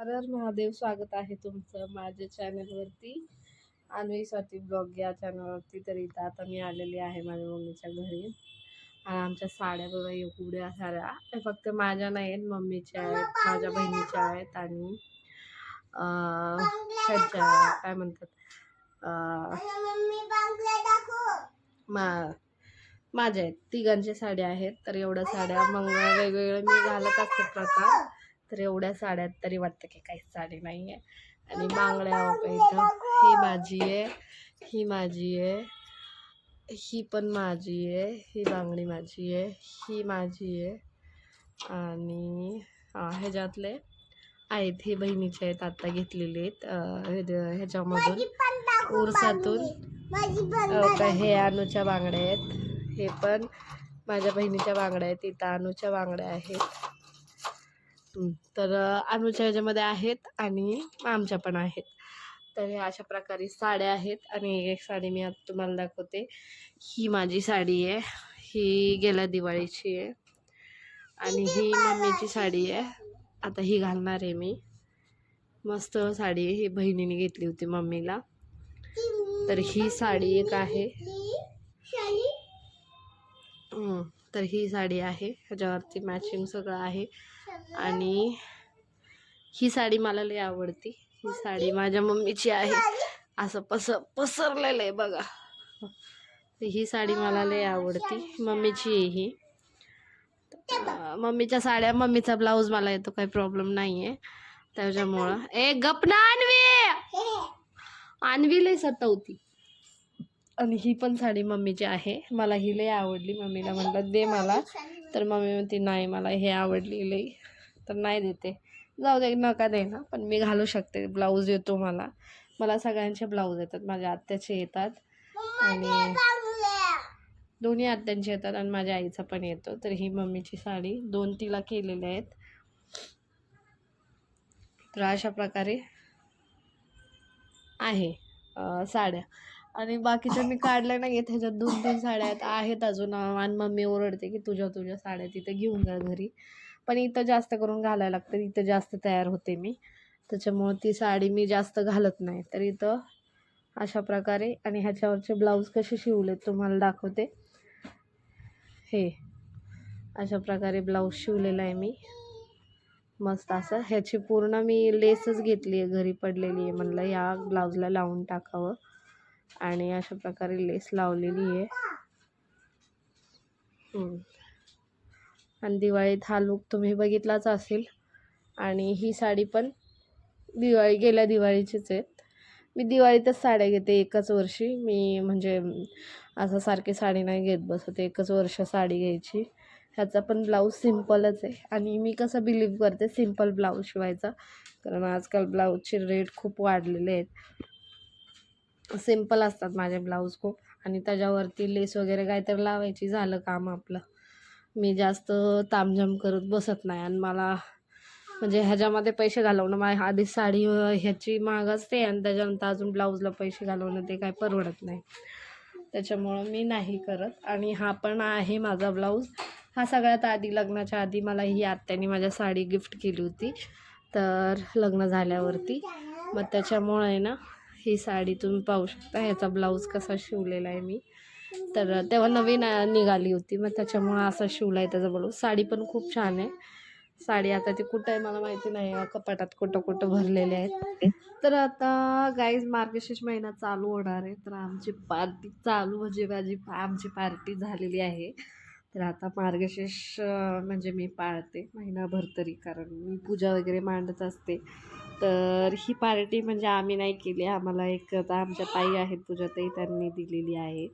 हर हर महादेव स्वागत आहे तुमचं माझ्या चॅनलवरती. आणि स्वाती ब्लॉग या चॅनलवरती तर इथं आता मी आलेली आहे माझ्या मम्मीच्या घरी. आणि आमच्या साड्या बघा एवढ्या साऱ्या. फक्त माझ्या नाही आहेत मम्मीच्या आहेत माझ्या बहिणीच्या आहेत आणि त्यांच्या ह्याच्या काय म्हणतात? मा माझ्या आहेत. तिघांच्या साड्या आहेत तर एवढ्या साड्या मग वेगवेगळ्या मी घालत असते प्रकार. तर एवढ्या साड्या आहेत तरी वाटतं की काहीच साडी नाही आहे आणि बांगड्या इथं ही माझी आहे. ही माझी आहे. ही पण माझी आहे. ही बांगडी माझी आहे. ही माझी आहे. आणि हा, ह्याच्यातले आहेत हे बहिणीचे आहेत आत्ता घेतलेले आहेत ह्याच्यामधून उरसातून. हो अनुच्या बांगड्या आहेत. हे पण माझ्या बहिणीच्या बांगड्या आहेत. इथं अनुच्या बांगड्या आहेत. तर अनुच्या ह्याच्यामध्ये आहेत आणि आमच्या पण आहेत. तर ह्या अशा प्रकारे साड्या आहेत आणि एक एक साडी मी आता तुम्हाला दाखवते. ही माझी साडी आहे. ही गेल्या दिवाळीची आहे. आणि ही मम्मीची साडी आहे. आता ही घालणार आहे मी. मस्त साडी आहे. ही बहिणीने घेतली होती मम्मीला. तर ही साडी एक आहे. तर ही साडी आहे. ह्याच्यावरती मॅचिंग सगळं आहे. आणि ही साडी मला लई आवडती. ही साडी माझ्या मम्मीची आहे. असं पस पसरलेलं आहे बघा. ही साडी मला लई आवडती. मम्मीची आहे ही. मम्मीच्या साड्या मम्मीचा ब्लाऊज मला येतो काही प्रॉब्लेम नाही आहे त्याच्यामुळं. ए गप ना आणवी आणवी लई सतवती. आणि ही पण साडी मम्मीची आहे. मला ही लई आवडली. मम्मीला म्हटलं दे मला. तर मम्मी म्हणते नाही मला हे आवडली लई. तर नाही देते. जाऊ दे नका दे ना. पण मी घालू शकते. ब्लाऊज येतो मला. मला सगळ्यांचे ब्लाऊज येतात. माझ्या आत्याचे येतात. आणि दोन्ही आत्यांचे येतात आणि माझ्या आईचा पण येतो. तर ही मम्मीची साडी. दोन तिला केलेल्या आहेत. तर अशा प्रकारे आहे साड्या. आणि बाकीच्या मी काढल्या नाही आहेत ह्याच्यात दोन तीन साड्या आहेत. आहेत अजून. आणि मम्मी ओरडते की तुझ्या तुझ्या साड्या तिथे घेऊन जा घरी. पण इथं जास्त करून घालायला लागतं. इथं जास्त तयार होते मी. त्याच्यामुळं ती साडी मी जास्त घालत नाही. तर इथं अशा प्रकारे आणि ह्याच्यावरचे ब्लाऊज कसे शिवलेत तुम्हाला दाखवते. हे. अशा प्रकारे ब्लाऊज शिवलेला आहे मी. मस्त असं. ह्याची पूर्ण मी लेसच घेतली आहे. घरी पडलेली आहे म्हणलं या ब्लाऊजला लावून टाकावं. आणि अशा प्रकारे लेस लावलेली आहे. आणि दिवाळीत हा लूक तुम्ही बघितलाच असेल. आणि ही साडी पण दिवाळी गेल्या दिवाळीचीच आहेत मी दिवाळीतच साड्या घेते एकच वर्षी. मी म्हणजे असं सारखी साडी नाही घेत बसत. एकच वर्ष साडी घ्यायची. ह्याचा पण ब्लाऊज सिम्पलच आहे. आणि मी कसं बिलीव करते सिंपल ब्लाऊज शिवायचा. कारण आजकाल ब्लाऊजचे रेट खूप वाढलेले आहेत. सिंपल असतात माझे ब्लाऊज खूप. आणि त्याच्यावरती लेस वगैरे काहीतरी लावायची झालं काम आपलं. मी जास्त तामझाम करत बसत नाही आणि मला म्हणजे ह्याच्यामध्ये पैसे घालवणं माझ्या आधी साडी ह्याची महाग असते आणि त्याच्यानंतर अजून ब्लाऊजला पैसे घालवणं ते काय परवडत नाही. त्याच्यामुळं मी नाही करत. आणि हा पण आहे माझा ब्लाऊज. हा सगळ्यात आधी लग्नाच्या आधी मला ही आत्याने माझ्या साडी गिफ्ट केली होती. तर लग्न झाल्यावरती. मग त्याच्यामुळे ना ही साडी तुम्ही पाहू शकता ह्याचा ब्लाऊज कसा शिवलेला आहे मी. तर तेव्हा नवीन निघाली होती मग त्याच्यामुळं असा शिवला आहे त्याचा ब्लाऊज. साडी पण खूप छान आहे. साडी आता ती कुठं आहे मला माहिती नाही कपाटात कुठं कुठं भरलेले आहेत. तर आता गाईज मार्गशीर्ष महिना चालू होणार आहे. तर आमची पार्टी चालू म्हणजे माझी आमची पार्टी झालेली आहे. तर आता मार्गशीर्ष म्हणजे मी पाळते महिनाभर तरी कारण मी पूजा वगैरे मांडत असते. तर ही पार्टी म्हणजे आम्ही नाही केली. आम्हाला एक आता आमच्या ताई आहेत पूजाताई त्यांनी दिलेली आहे.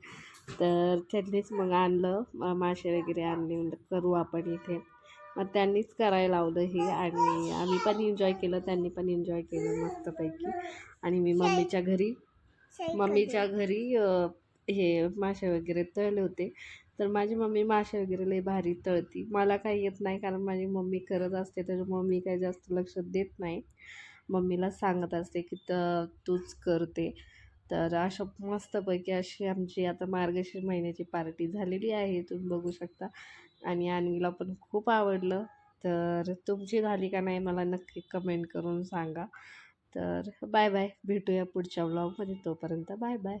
तर त्यांनीच मग आणलं. मासे वगैरे आणले. म्हणजे करू आपण इथे. मग त्यांनीच करायला लावलं हे. आणि आम्ही पण एन्जॉय केलं. त्यांनी पण एन्जॉय केलं मस्तपैकी. आणि मी मम्मीच्या घरी मम्मीच्या घरी हे मासे वगैरे तळले होते. तर माझी मम्मी मासे वगैरे लई भारी तळती. मला काही येत नाही कारण माझी मम्मी करत असते. तर मी काही जास्त लक्ष देत नाही. मम्मीला सांगत असते की त तूच करते. तर अशा मस्तपैकी अशी आमची आता मार्गशीर महिन्याची पार्टी झालेली आहे तुम्ही बघू शकता. आणि आणवीला पण खूप आवडलं. तर तुमची झाली का नाही मला नक्की कमेंट करून सांगा. तर बाय बाय भेटूया पुढच्या व्लॉगमध्ये तोपर्यंत बाय बाय